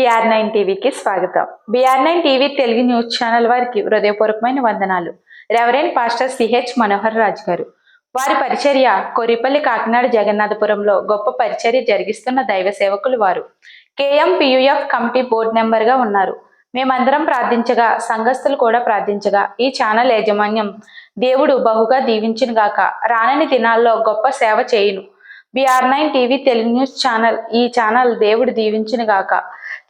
BR nine టీవీకి స్వాగతం. BR nine TV Telugu news channel వారికి హృదయపూర్వకమైన వందనాలు. Reverend pastor CH Manohar Raj garu. వారి పరిచర్య కొరిపల్లి కాకినాడ జగన్నాథపురంలో గొప్ప పరిచర్య జరిగిస్తున్న దైవ సేవకులు వారు. కేఎం పియుఎఫ్ కమిటీ బోర్డు మెంబర్గా ఉన్నారు. మేమందరం ప్రార్థించగా సంఘస్థులు కూడా ప్రార్థించగా ఈ ఛానల్ యాజమాన్యం దేవుడు బహుగా దీవించును గాక. రానని దినాల్లో గొప్ప సేవ చేయును. BR nine TV Telugu news channel ఈ ఛానల్ దేవుడు దీవించును గాక.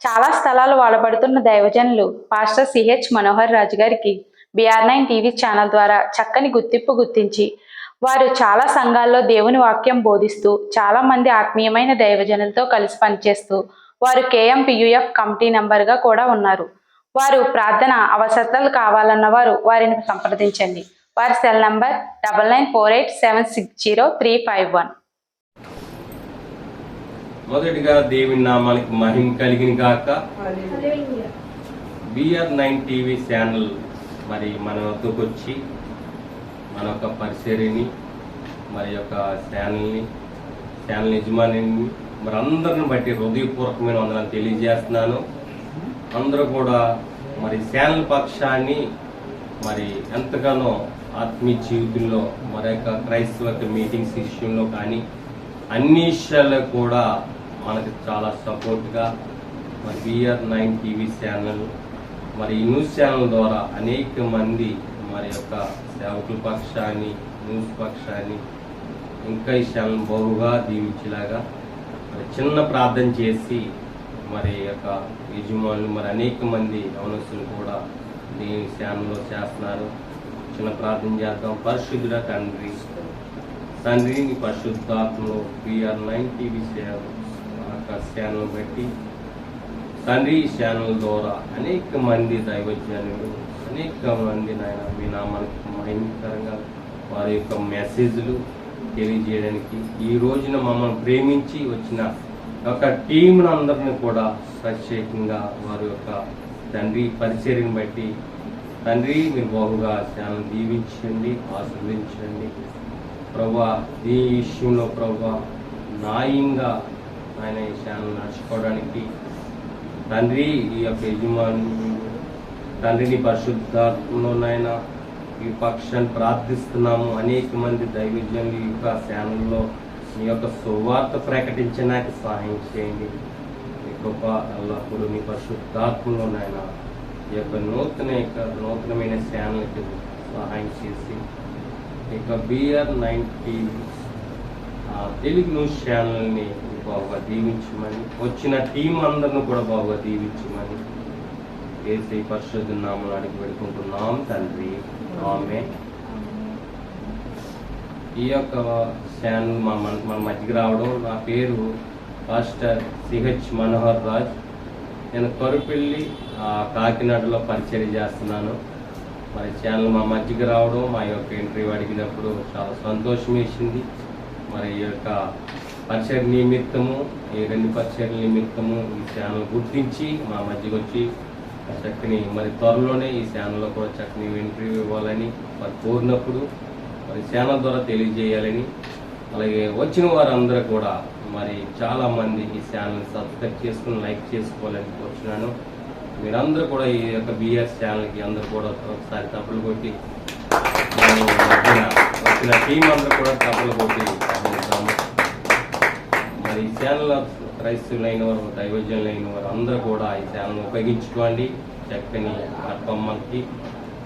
చాలా స్థలాలు వాడబడుతున్న దైవజనులు పాస్టర్ సిహెచ్ మనోహర్ రాజు గారికి బిఆర్ నైన్ టీవీ ఛానల్ ద్వారా చక్కని గుర్తింపు గుర్తించి వారు చాలా సంఘాల్లో దేవుని వాక్యం బోధిస్తూ చాలా మంది ఆత్మీయమైన దైవజనులతో కలిసి పనిచేస్తూ వారు కేఎంపియుఎఫ్ కమిటీ నెంబర్గా కూడా ఉన్నారు. వారు ప్రార్థన అవసరాలు కావాలన్న వారు వారిని సంప్రదించండి. వారి cell number double nine four eight seven six zero three five one. మొదటిగా దేవుని నామానికి మహిమ కలిగిన గాక. బిఆర్ నైన్ టీవీ ఛానల్ మరి మన వద్దకు వచ్చి మన యొక్క పరిచర్యని మరి యొక్క ఛానల్ని ఛానల్ యజమానిని మరి అందరిని బట్టి హృదయపూర్వకమైన వందనాలు తెలియజేస్తున్నాను. అందరూ కూడా మరి ఛానల్ పక్షాన్ని మరి ఎంతగానో ఆత్మీయ జీవితంలో మరి యొక్క క్రైస్తవ మీటింగ్స్ విషయంలో కానీ అన్ని విషయాల్లో కూడా మనకి చాలా సపోర్ట్గా మరి బిఆర్ నైన్ టీవీ ఛానల్ మరి ఈ న్యూస్ ఛానల్ ద్వారా అనేక మంది మరి యొక్క సేవకుల పక్షాన్ని న్యూస్ పక్షాన్ని ఇంకా ఈ ఛానల్ బహుగా దీవించేలాగా మరి చిన్న ప్రార్థన చేసి మరి యొక్క యజమానులు మరి అనేక మంది యవనస్తులు కూడా దీని ఛానల్లో చేస్తున్నారు. చిన్న ప్రార్థన చేద్దాం. పరిశుద్ధుడ తండ్రి తండ్రిని పరిశుద్ధాత్మలో బిఆర్ నైన్ టీవీ ఛానల్. పెట్టి తండ్రి ఛానల్ ద్వారా అనేక మంది దైవజ్ఞానులు అనేక మంది నాయన మీ నామానికి మహిమకరంగా వారి యొక్క మెసేజ్లు తెలియజేయడానికి ఈ రోజున మమ్మల్ని ప్రేమించి వచ్చిన ఒక టీంను అందరిని కూడా ప్రత్యేకంగా వారి యొక్క తండ్రి పరిచర్యను బట్టి తండ్రి మీరు బాగుగా ఛానల్ దీవించండి ఆశీర్వదించండి ప్రభా ఈ విషయంలో ప్రభా న్యాయంగా ఆయన ఈ ఛానల్ నడుచుకోవడానికి. తండ్రి ఈ యొక్క యజమాని తండ్రిని పరిశుద్ధాత్మలోనైనా ఈ పక్షాన్ని ప్రార్థిస్తున్నాము. అనేక మంది దైవజ్ఞులు ఈ యొక్క ఛానల్లో మీ యొక్క సువార్త ప్రకటించడానికి సహాయం చేయండి. మీ గొప్ప అల్లప్పుడు మీ పరిశుద్ధాత్మలోనైనా ఈ యొక్క నూతన యొక్క నూతనమైన ఛానల్కి సహాయం చేసి ఇక బిఆర్ నైన్టీ తెలుగు న్యూస్ ఛానల్ని బాగా దీవించమని వచ్చిన టీం అందరిని కూడా బాగా దీవించమని ఏసీ పరిశుద్ధ నామలు అడిగి పెడుకుంటున్నాం తండ్రి. ఆమె ఈ యొక్క ఛానల్ మా మన మన మధ్యకి రావడం నా పేరు పాస్టర్ సిహెచ్ మనోహర్ రాజ్. నేను కరుపెళ్ళి కాకినాడలో పరిచయం చేస్తున్నాను. మరి ఛానల్ మా మధ్యకి రావడం మా యొక్క ఇంటర్వ్యూ అడిగినప్పుడు చాలా సంతోషం వేసింది మరి ఈ యొక్క పరిచయ నిమిత్తము ఈ రెండు పరిచయాల నిమిత్తము ఈ ఛానల్ గుర్తించి మా మధ్యకి వచ్చి చక్కని మరి త్వరలోనే ఈ ఛానల్లో కూడా చక్కని ఇంటర్వ్యూ ఇవ్వాలని మరి కోరినప్పుడు మరి ఛానల్ ద్వారా తెలియజేయాలని అలాగే వచ్చిన వారందరూ కూడా మరి చాలా మంది ఈ ఛానల్ని సబ్స్క్రైబ్ చేసుకుని లైక్ చేసుకోవాలని వచ్చినాను మీరందరూ కూడా ఈ యొక్క బిఎస్ ఛానల్కి అందరూ కూడా ఒకసారి తప్పులు కొట్టి వచ్చిన టీం అందరూ కూడా తప్పులు కొట్టి మరి ఈ ఛానల్ క్రైస్తవులైన వారు దైవజనులైన వారు అందరూ కూడా ఈ ఛానల్ ఉపయోగించుకోండి. చక్కని అప్పమ్మకి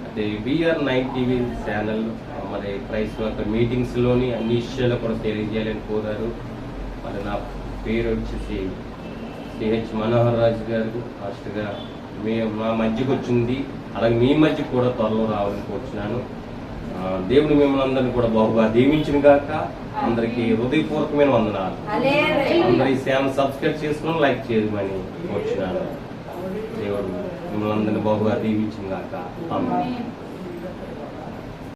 అదే బిఆర్ నైన్ టీవీ ఛానల్. మరి క్రైస్తవ మీటింగ్స్లోని అన్ని విషయాలు కూడా తెలియజేయాలని కోరారు. మరి నా పేరు వచ్చేసి సిహెచ్ మనోహర్ రాజు గారు. ఫాస్ట్గా మీ మా మధ్యకు వచ్చింది అలాగే మీ మధ్య కూడా త్వరలో రావాలని కోరుచున్నాను. దేవుడు మిమ్మల్ని అందరినీ కూడా బహుగా దీవించిన గాక. అందరికీ హృదయపూర్వకమైన వందనాలు. అందరు ఛానల్ సబ్స్క్రైబ్ చేసుకుని లైక్ చేయమని కోరుచున్నాను దేవుడు మిమ్మల్ని అందరినీ బహుగా దీవించిన గాక.